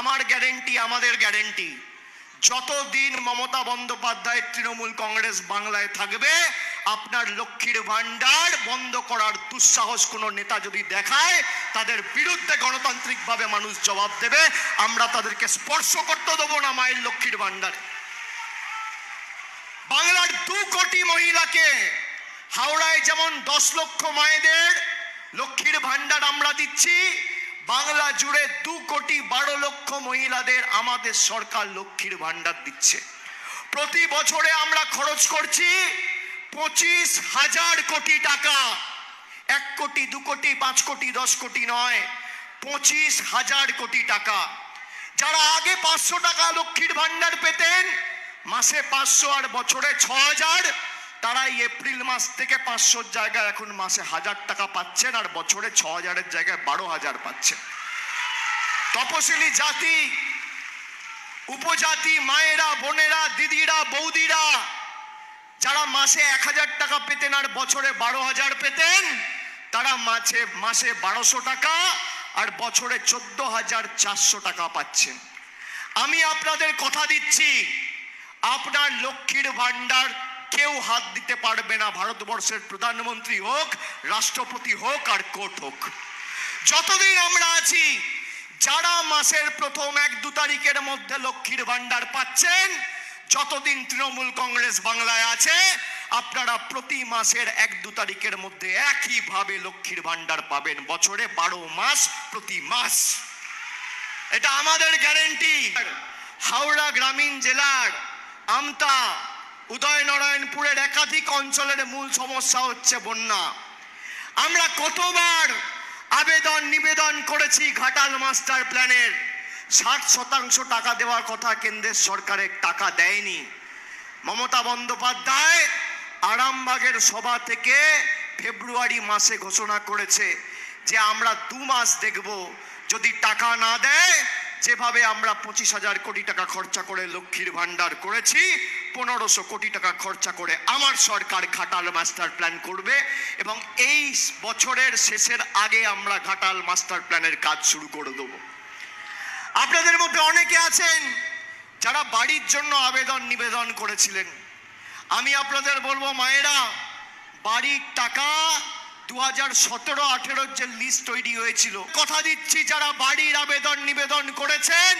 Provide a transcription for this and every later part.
আমার গ্যারেন্টি আমাদের গ্যারেন্টি যতদিন মমতা বন্দ্যোপাধ্যায় তৃণমূল কংগ্রেস বাংলায় থাকবে, আপনার লক্ষ্মীর ভান্ডার বন্ধ করার দুঃসাহস কোনো নেতা যদি দেখায়, তাদের বিরুদ্ধে গণতান্ত্রিকভাবে মানুষ জবাব দেবে, আমরা তাদেরকে স্পর্শ করতে দেবো না মায়ের লক্ষ্মীর ভান্ডারে বাংলার দু কোটি মহিলাকে হাওড়ায় যেমন দশ লক্ষ মায়েদের লক্ষ্মীর ভান্ডার আমরা দিচ্ছি বাংলা জুড়ে দু কোটি বারো লক্ষ মহিলাদের আমাদের সরকার লক্ষ্মীর ভান্ডার দিচ্ছে। প্রতি বছরে আমরা খরচ করছি পঁচিশ হাজার কোটি টাকা। এক কোটি, দু কোটি, পাঁচ কোটি, দশ কোটি নয়, পঁচিশ হাজার কোটি টাকা। যারা আগে পাঁচশো টাকা লক্ষ্মীর ভান্ডার পেতেন, মাসে পাঁচশো আর বছরে ছ হাজার। তারা এপ্রিল মাস থেকে পাঁচশোর জায়গায় এখন মাসে হাজার টাকা পাচ্ছেন আর বছরে ছ হাজারের জায়গায় বারো হাজার পাচ্ছেন। তপশিলি জাতি, উপজাতি, মায়েরা, বোনেরা, দিদিরা, বৌদিরা, যারা মাসে এক হাজার টাকা পেতেন আর বছরে বারো হাজার পেতেন, তারা মাসে মাসে বারোশো টাকা আর বছরে চোদ্দ হাজার চারশো টাকা পাচ্ছেন। আমি আপনাদের কথা দিচ্ছি, আপনার লক্ষ্মীর ভান্ডার কেউ হাত দিতে পারবে না, ভারতবর্ষের প্রধানমন্ত্রী হোক, রাষ্ট্রপতি হোক আর কোর্ট হোক। যতদিন আমরা আছি, যারা মাসের প্রথম এক দু তারিখের মধ্যে লক্ষ্মীর ভান্ডার পাচ্ছেন, যতদিন তৃণমূল কংগ্রেস বাংলায় আছে, আপনারা প্রতি মাসের এক দু তারিখের মধ্যে একইভাবে লক্ষ্মীর ভান্ডার পাবেন। বছরে বারো মাস প্রতি মাস। এটা আমাদের গ্যারেন্টি। হাওড়া গ্রামীণ জেলার আমতা উদয়নারায়ণপুরের একাধিক অঞ্চলের মূল সমস্যা হচ্ছে বন্যা। আমরা কতবার আবেদন, নিবেদন করেছি ঘাটাল মাস্টার প্ল্যানের। ষাট শতাংশ টাকা দেওয়ার কথা কেন্দ্রের সরকারের টাকা দেয়নি। মমতা বন্দ্যোপাধ্যায় আরামবাগের সভা থেকে ফেব্রুয়ারি মাসে ঘোষণা করেছে যে আমরা দু মাস দেখব। যদি টাকা না দেয় যেভাবে আমরা পঁচিশ হাজার কোটি টাকা খরচা করে লক্ষ্মীর ভান্ডার করেছি, পনেরোশো কোটি টাকা খরচা করে আমার সরকার ঘাটাল মাস্টার প্ল্যান করবে এবং এই বছরের শেষের আগে আমরা ঘাটাল মাস্টার প্ল্যানের কাজ শুরু করে দেবো। আপনাদের মধ্যে অনেকে আছেন যারা বাড়ির জন্য আবেদন নিবেদন করেছিলেন। আমি আপনাদের বলব, মায়েরা, বাড়ির টাকা দু হাজার সতেরো আঠেরোর যে লিস্ট তৈরি হয়েছিল, কথা দিচ্ছি যারা বাড়ির আবেদন নিবেদন করেছেন,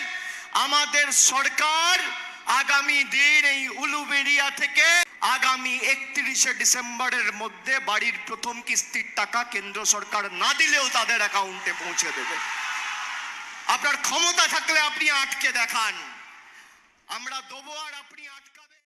আমাদের সরকার আগামী দিন এই উলুবেরিয়া থেকে আগামী একত্রিশে ডিসেম্বরের মধ্যে বাড়ির প্রথম কিস্তির টাকা কেন্দ্র সরকার না দিলেও তাদের অ্যাকাউন্টে পৌঁছে দেবে। আপনার ক্ষমতা থাকলে আপনি আটকে দেখান। আমরা দেবো আর আপনি আটকাবেন